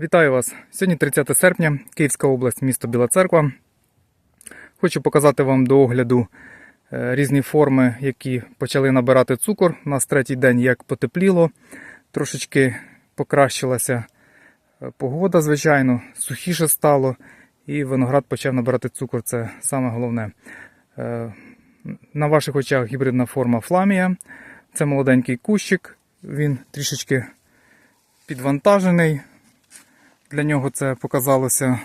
Вітаю вас! Сьогодні 30 серпня, Київська область, місто Біла Церква. Хочу показати вам до огляду е, різні форми, які почали набирати цукор. У нас третій день як потепліло, трошечки покращилася е, погода, звичайно, сухіше стало, і виноград почав набирати цукор. Це саме головне. Е, На ваших очах гібридна форма фламія. Це молоденький кущик, він трішечки підвантажений. Для нього це показалося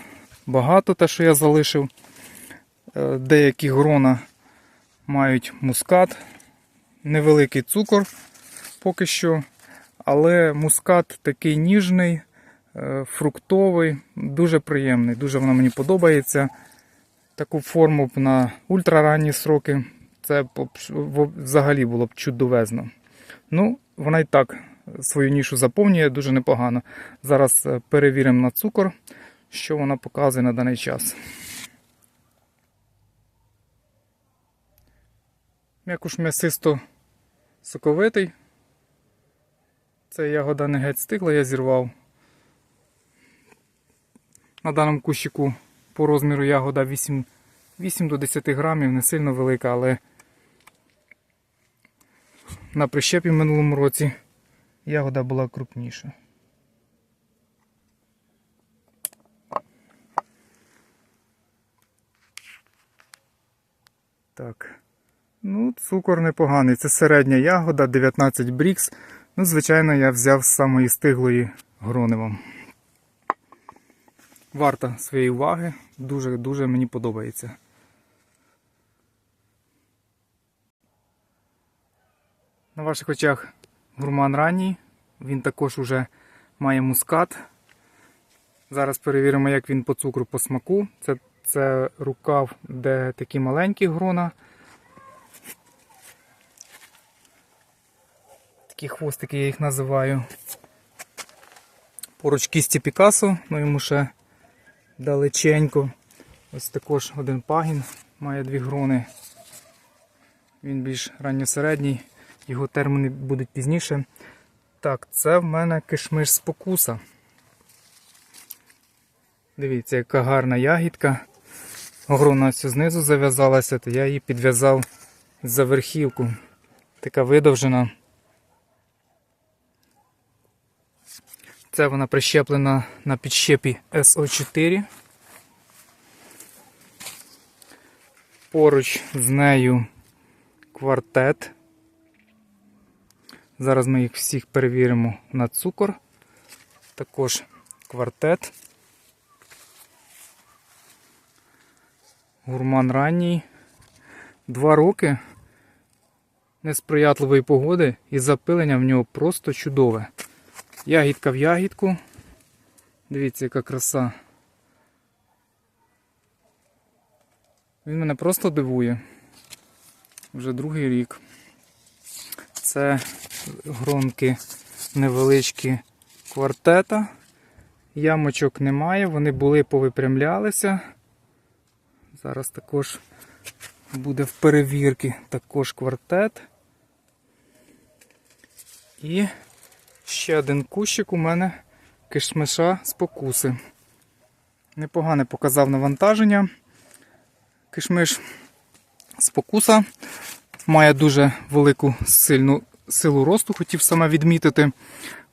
багато, те, що я залишив. Е, Деякі грона мають мускат, невеликий цукор поки що, але мускат такий ніжний, е, фруктовий, дуже приємний, дуже воно мені подобається. Таку форму б на ультраранні сроки це взагалі було б чудовезно. Ну, вона і так свою нішу заповнює дуже непогано. Зараз е, перевіримо на цукор, що вона показує на даний час. М'якуш м'ясисто соковитий. Це ягода не геть стигла, я зірвав. На даному кущику по розміру ягода 8, 8 до 10 грамів, не сильно велика, але на прищепі в минулому році ягода була крупніша. Так. Ну, цукор непоганий. Це середня ягода, 19 брікс. Ну, звичайно, я взяв з самої стиглої грони вам. Варта своєї уваги. Дуже-дуже мені подобається. На ваших очах гурман ранній. Він також уже має мускат. Зараз перевіримо, як він по цукру по смаку. Це, це рукав, де такі маленькі грона. Такі хвостики я їх називаю. Поруч кісті Пікасо, ну йому ще далеченько. Ось також один пагін має дві грони. Він більш ранньосередній, його терміни будуть пізніше. Так, це в мене кишмиш спокуса. Дивіться, яка гарна ягідка. Грона ось знизу зав'язалася, то я її підв'язав за верхівку. Така видовжена. Це вона прищеплена на підщепі SO4. Поруч з нею квартет. Зараз ми їх всіх перевіримо на цукор. Також квартет. Гурман ранній. Два роки несприятливої погоди і запилення в нього просто чудове. Ягідка в ягідку. Дивіться, яка краса. Він мене просто дивує. Вже другий рік. Це гронки невеличкі квартета. Ямочок немає, вони були, повипрямлялися. Зараз також буде в перевірки також квартет. І ще один кущик у мене кишмиша з покуси. Непогане показав навантаження. Кишмиш з покуса має дуже велику сильну силу росту, хотів саме відмітити.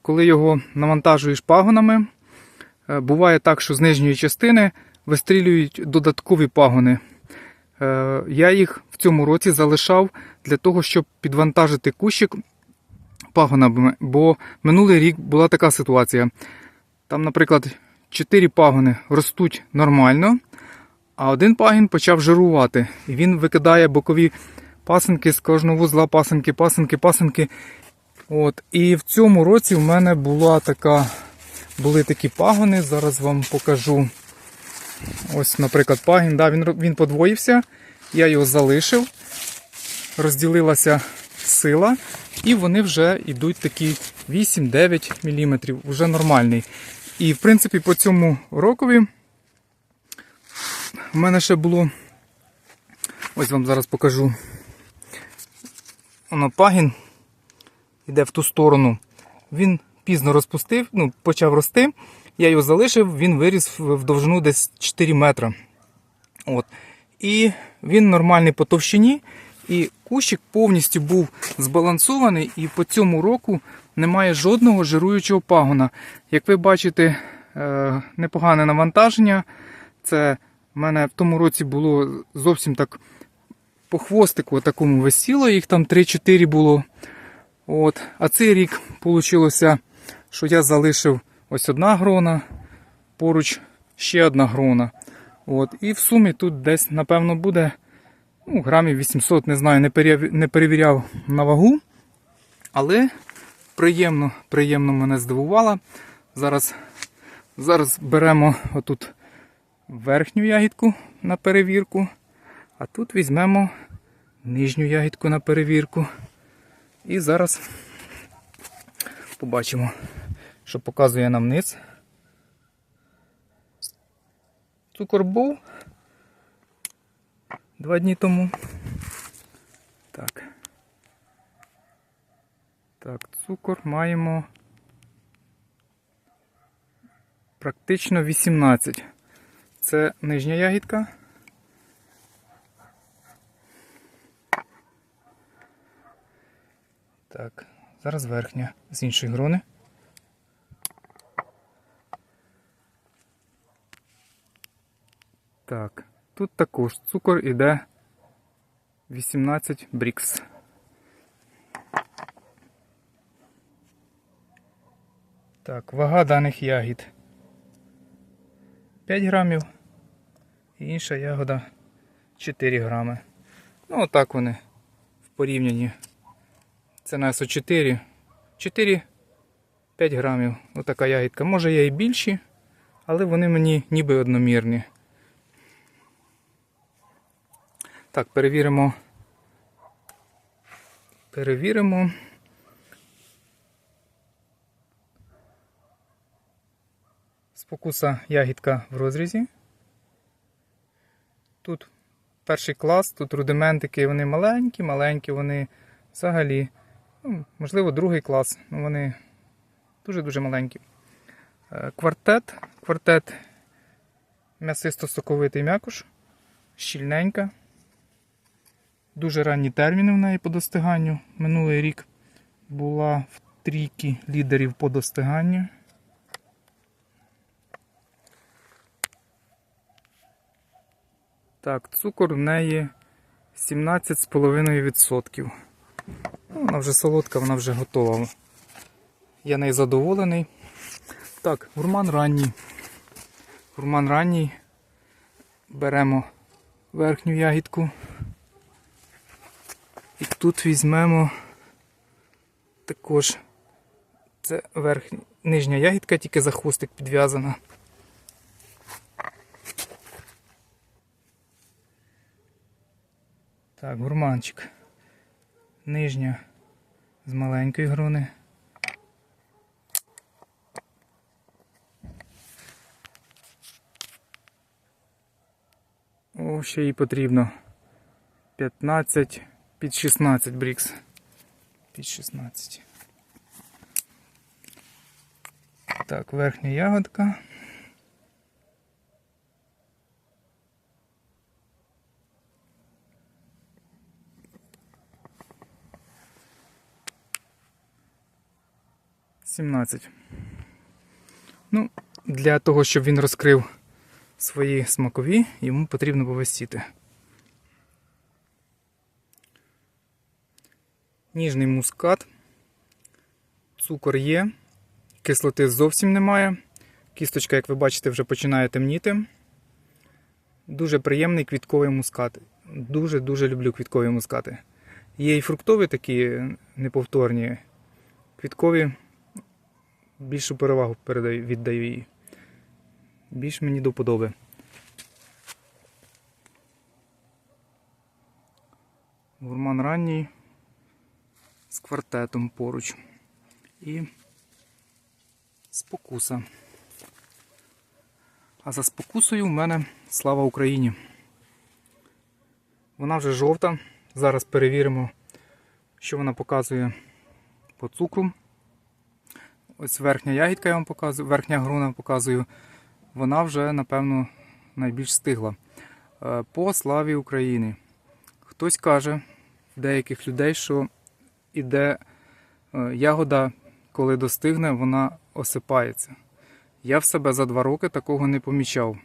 Коли його навантажуєш пагонами, е, буває так, що з нижньої частини вистрілюють додаткові пагони. Е, Я їх в цьому році залишав для того, щоб підвантажити кущик пагонами, бо минулий рік була така ситуація. Там, наприклад, 4 пагони ростуть нормально, а один пагін почав жирувати. І він викидає бокові пасинки з кожного вузла, пасинки, пасинки, пасинки. От. І в цьому році в мене була така, були такі пагони. Зараз вам покажу. Ось, наприклад, пагін. Да, він, він подвоївся, я його залишив, розділилася сила, і вони вже йдуть такі 8-9 мм, вже нормальний. І в принципі по цьому рокові в мене ще було. Ось вам зараз покажу. Воно пагін іде в ту сторону. Він пізно розпустив, ну, почав рости. Я його залишив, він виріс в в довжину десь 4 метри. От. І він нормальний по товщині. І кущик повністю був збалансований, і по цьому року немає жодного жируючого пагона. Як ви бачите, е, непогане навантаження. Це в мене в тому році було зовсім так по хвостику такому висіло, їх там 3-4 було. От. А цей рік вийшло, що я залишив ось одна грона, поруч ще одна грона. От. І в сумі тут десь, напевно, буде ну, грамів 800, не знаю, не, перев... не перевіряв на вагу. Але приємно, приємно мене здивувало. Зараз, зараз беремо отут верхню ягідку на перевірку, а тут візьмемо нижню ягідку на перевірку. І зараз побачимо, що показує нам низ. Цукор був два дні тому. Так. Так, цукор маємо практично 18. Це нижня ягідка. Так, зараз верхня з іншої грони. Так, тут також цукор іде 18 брікс. Так, вага даних ягід 5 грамів. І інша ягода 4 грами. Ну, отак вони в порівнянні. Це на СО4. 4-5 грамів. Отака ягідка. Може є і більші, але вони мені ніби одномірні. Так, перевіримо. Перевіримо. Спокуса ягідка в розрізі. Тут перший клас, тут рудиментики, вони маленькі, маленькі, вони взагалі, ну, можливо, другий клас, ну вони дуже-дуже маленькі. Е, Квартет, квартет м'ясисто-соковитий м'якуш, щільненька. Дуже ранні терміни в неї по достиганню. Минулий рік була в трійки лідерів по достиганню. Так, цукор в неї 17,5%. Ну, Вона вже солодка, вона вже готова. Я нею задоволений. Так, гурман ранній. Гурман ранній. Беремо верхню ягідку. І тут візьмемо також це верхня, нижня ягідка, тільки за хвостик підв'язана. Так, гурманчик. Нижня з маленької грони. О, ще їй потрібно 15 під 16 брікс. Під 16. Так, верхня ягодка. Сімнадцять. Ну, для того, щоб він розкрив свої смакові, йому потрібно повисіти. Ніжний мускат, цукор є, кислоти зовсім немає. Кісточка, як ви бачите, вже починає темніти. Дуже приємний квітковий мускат. Дуже-дуже люблю квіткові мускати. Є і фруктові такі неповторні. Квіткові більшу перевагу передаю, віддаю їй. Більш мені до вподоби. Гурман ранній з квартетом поруч. І спокуса. А за спокусою в мене слава Україні. Вона вже жовта. Зараз перевіримо, що вона показує по цукру. Ось верхня ягідка я вам показую, верхня груна показую. Вона вже, напевно, найбільш стигла. Е, По славі України. Хтось каже деяких людей, що іде е, ягода, коли достигне, вона осипається. Я в себе за два роки такого не помічав.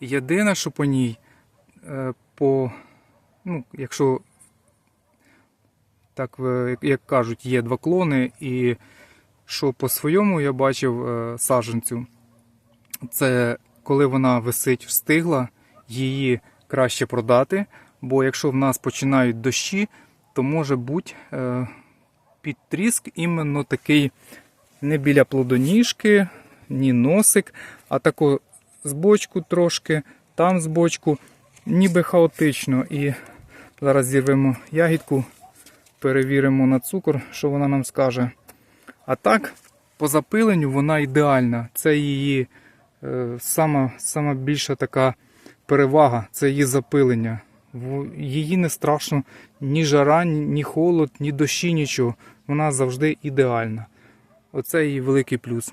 Єдине, що по ній, е, по, ну, якщо так як кажуть, є два клони, і що по своєму я бачив е, саджанцю, це коли вона висить встигла, її краще продати. Бо якщо в нас починають дощі, то може бути е, підтріск іменно такий не біля плодоніжки, ні носик, а тако з бочку трошки, там з бочку, ніби хаотично. І зараз зірвемо ягідку, перевіримо на цукор, що вона нам скаже. А так, по запиленню вона ідеальна. Це її е, сама, сама більша така перевага, це її запилення. Її не страшно ні жара, ні холод, ні дощі, нічого. Вона завжди ідеальна. Оце її великий плюс.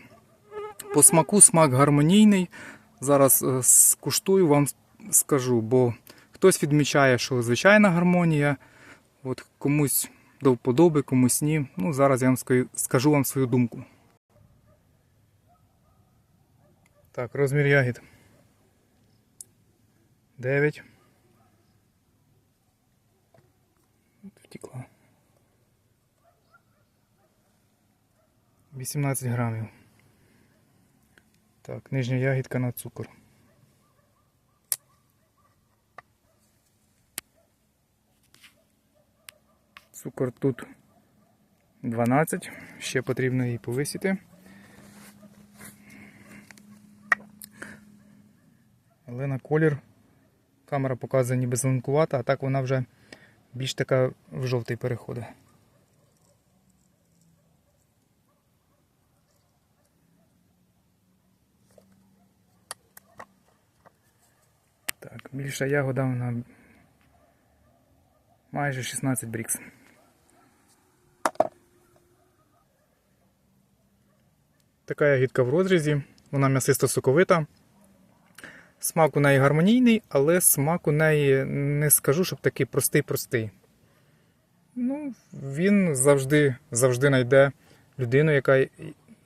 По смаку смак гармонійний. Зараз е, скуштую, вам скажу, бо хтось відмічає, що звичайна гармонія, от комусь до вподоби, комусь ні. Ну, зараз я вам скажу вам свою думку. Так, розмір ягід. 9. Втекла. 18 грамів. Так, нижня ягідка на цукор. Цукор тут 12, ще потрібно її повисіти. Але на колір камера показує ніби зеленкувата, а так вона вже більш така в жовтий переходить. Так, більша ягода вона майже 16 брікс. Така ягідка в розрізі, вона м'ясисто соковита. Смак у неї гармонійний, але смак у неї не скажу, щоб такий простий-простий. Ну, він завжди завжди знайде людину, яка,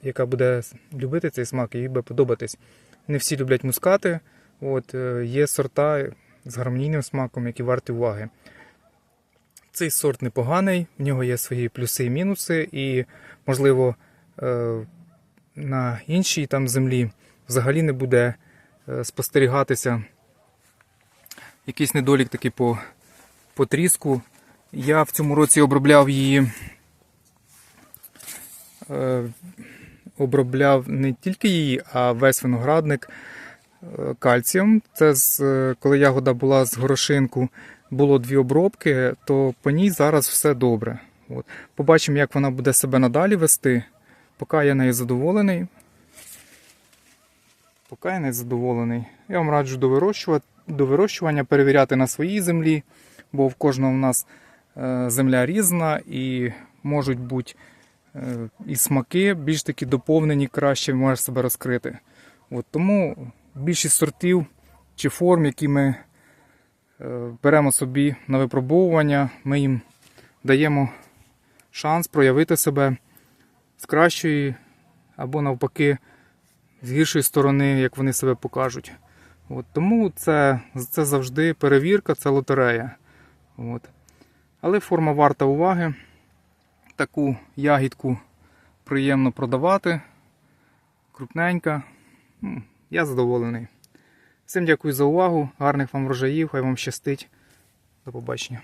яка буде любити цей смак і їй буде подобатись. Не всі люблять мускати. От, е, є сорта з гармонійним смаком, які варті уваги. Цей сорт непоганий, в нього є свої плюси і мінуси, і, можливо, е, на іншій там землі взагалі не буде е, спостерігатися якийсь недолік такий по, по тріску. Я в цьому році обробляв її. Е, обробляв не тільки її, а весь виноградник е, кальцієм. Це з, коли ягода була з горошинку, було дві обробки, то по ній зараз все добре. От. Побачимо, як вона буде себе надалі вести. Поки я нею задоволений. Поки я не задоволений. Я вам раджу до вирощува- до вирощування перевіряти на своїй землі, бо в кожного в нас е, земля різна і можуть бути е, і смаки більш такі доповнені, краще можеш себе розкрити. От тому більшість сортів чи форм, які ми е, беремо собі на випробовування, ми їм даємо шанс проявити себе з кращої або навпаки з гіршої сторони, як вони себе покажуть. От, тому це, це завжди перевірка, це лотерея. От. Але форма варта уваги. Таку ягідку приємно продавати. Крупненька. Я задоволений. Всім дякую за увагу. Гарних вам врожаїв, хай вам щастить. До побачення.